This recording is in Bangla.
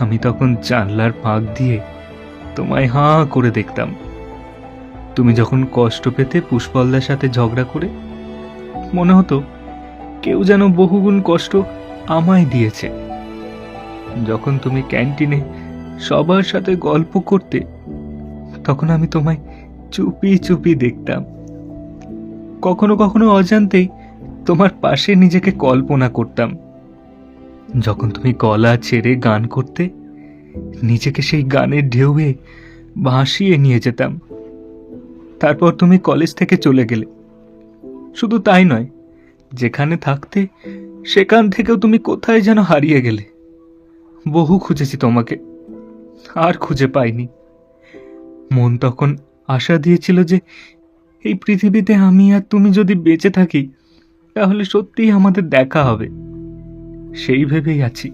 আমি তখন জানলার ফাঁক দিয়ে তোমায় হাঁ করে দেখতাম। তুমি যখন কষ্ট পেতে পুষ্পলদার সাথে ঝগড়া করে, মনে হতো কেউ যেন বহুগুণ কষ্ট আমায় দিয়েছে। যখন তুমি ক্যান্টিনে সবার সাথে গল্প করতে, তখন আমি তোমায় চুপি চুপি দেখতাম। কখনো কখনো অজান্তেই তোমার পাশে নিজেকে কল্পনা করতাম। যখন তুমি গলা ছেড়ে গান করতে, নিজেকে সেই গানের ঢেউয়ে ভাসিয়ে নিয়ে যেতাম। তারপর তুমি কলেজ থেকে চলে গেলে। শুধু তাই নয়, যেখানে থাকতে, সেখান থেকেও তুমি কোথায় যেন হারিয়ে গেলে। বহু খুঁজেছি তোমাকে, আর খুঁজে পাইনি। মন তখন আশা দিয়েছিল যে, এই পৃথিবীতে আমি আর তুমি যদি বেঁচে থাকি, তাহলে সত্যিই আমাদের দেখা হবে। সেই ভেবেই আছি।